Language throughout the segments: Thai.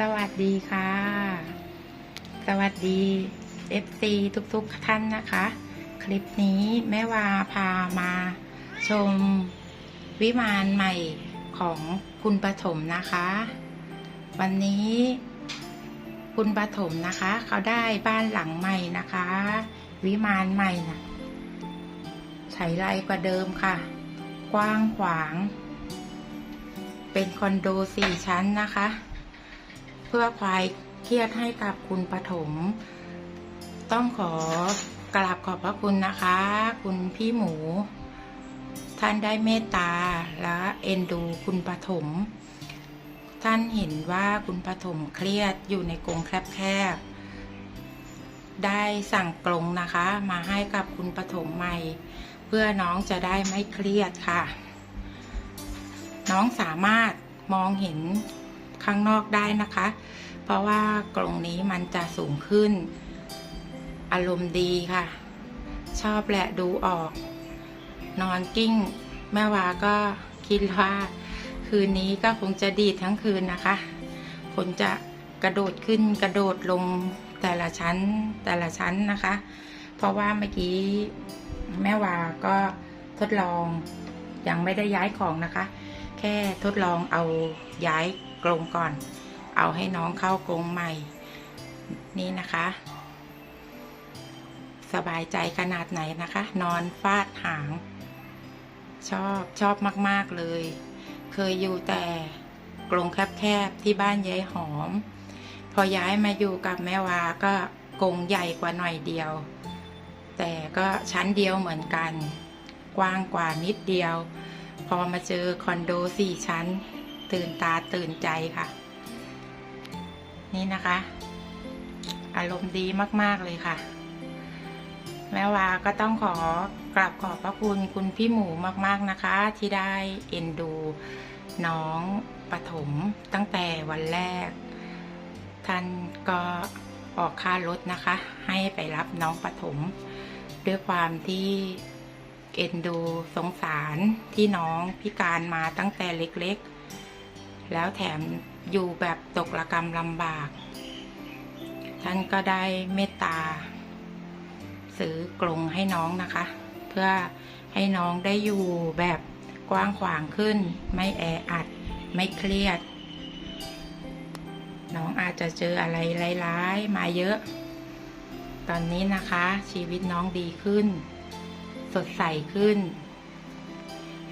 สวัสดีค่ะ สวัสดี FC ทุกๆท่านนะคะ คลิปนี้แม่วาพามาชมวิมานใหม่ของคุณปฐมนะคะ วันนี้คุณปฐมนะคะ เขาได้บ้านหลังใหม่นะคะ วิมานใหม่นะใช้ไรกว่าเดิมค่ะ กว้างขวาง เป็นคอนโดสี่ชั้นนะคะ พื่อคลายเครียดให้กับคุณปฐมต้องขอกราบขอบพระคุณนะคะ คุณพี่หมู ท่านได้เมตตาและเอ็นดูคุณปฐมท่านเห็นว่าคุณปฐมเครียดอยู่ในกรงแคบๆได้สั่งกรงนะคะ มาให้กับคุณปฐมใหม่ เพื่อน้องจะได้ไม่เครียดค่ะ น้องสามารถมองเห็น ข้างนอกได้นะคะ เพราะว่ากรงนี้มันจะสูงขึ้น อารมณ์ดีค่ะ ชอบแหละดูออก นอนกิ้ง แม่วาก็คิดว่า คืนนี้ก็คงจะดีทั้งคืนนะคะผลจะกระโดดขึ้นกระโดดลงแต่ละชั้นแต่ละชั้นนะคะ เพราะว่าเมื่อกี้แม่วาก็ทดลองยังไม่ได้ย้ายของนะคะ ค่ทดลองเอาย้ายกรงก่อน เอาให้น้องเข้ากรงใหม่ นี่นะคะ สบายใจขนาดไหนนะคะ นอนฟาดหาง ชอบชอบมาก ๆ เลย เคยอยู่แต่กรงแคบ ๆ ที่บ้านยายหอม พอย้ายมาอยู่กับแม่วาก็กรงใหญ่กว่าหน่อยเดียว แต่ก็ชั้นเดียวเหมือนกัน กว้างกว่านิดเดียว พอมาเจอคอนโดสี่ชั้น ตื่นตาตื่นใจค่ะ นี่นะคะ อารมณ์ดีมากๆเลยค่ะ แม่วาก็ต้องขอกราบขอบพระคุณคุณพี่หมูมากๆนะคะ ที่ได้เอ็นดูน้องปฐมตั้งแต่วันแรก ท่านก็ออกค่ารถนะคะ ให้ไปรับน้องปฐมด้วยความที่ เอ็นดูสงสารที่น้องพิการมาตั้งแต่เล็กๆ แล้วแถมอยู่แบบตกระกรรมลำบาก ท่านก็ได้เมตตา ซื้อกรงให้น้องนะคะ เพื่อให้น้องได้อยู่แบบกว้างขวางขึ้น ไม่แออัด ไม่เครียด น้องอาจจะเจออะไรร้ายๆมาเยอะ ตอนนี้นะคะชีวิตน้องดีขึ้น สดใสขึ้น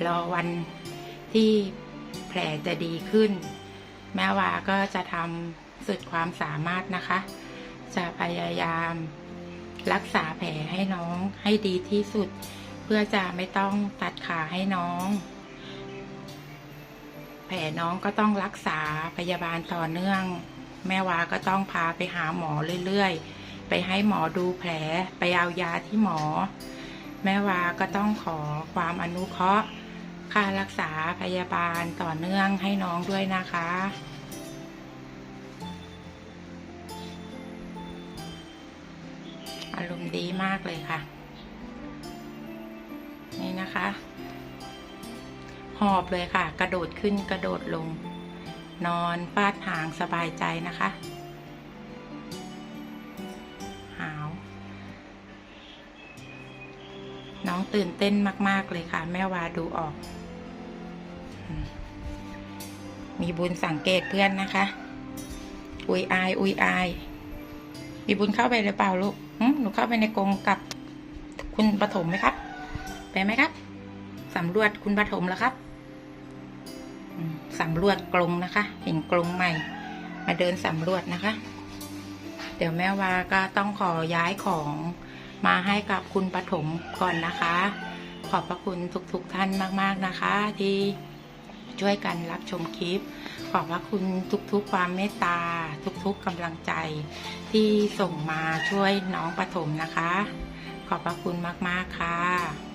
รอวันที่แผลจะดีขึ้น แม่วาก็จะทำสุดความสามารถนะคะ จะพยายามรักษาแผลให้น้องให้ดีที่สุด เพื่อจะไม่ต้องตัดขาให้น้อง แผลน้องก็ต้องรักษาพยาบาลต่อเนื่อง แม่วาก็ต้องพาไปหาหมอเรื่อยๆ ไปให้หมอดูแผลไปเอายาที่หมอ แม่วาก็ต้องขอความอนุเคราะห์ ค่ารักษาพยาบาลต่อเนื่องให้น้องด้วยนะคะ อารมณ์ดีมากเลยค่ะ นี่นะคะ หอบเลยค่ะ กระโดดขึ้นกระโดดลง นอนฟาดหางสบายใจนะคะ น้องตื่นเต้นมาก ๆ เลยค่ะ แม่วาดูออก มีบุญสังเกตเพื่อนนะคะ อุยอาย อุยอาย มีบุญเข้าไปหรือเปล่าลูกหึหนูเข้าไปในกรงกับคุณปฐมไหมครับ ไปไหมครับสำรวจคุณปฐมแล้วครับสำรวจกรงนะคะ เห็นกรงใหม่ มาเดินสำรวจนะคะ เดี๋ยวแม่วาก็ต้องขอย้ายของ มาให้กับคุณปฐมก่อนนะคะ ขอบพระคุณทุกๆทท่านมากๆนะคะ ที่ช่วยกันรับชมคลิป ขอบพระคุณทุกๆ ความเมตตา ทุกๆกำลังใจ ที่ส่งมาช่วยน้องปฐมนะคะ ขอบพระคุณมากๆค่ะ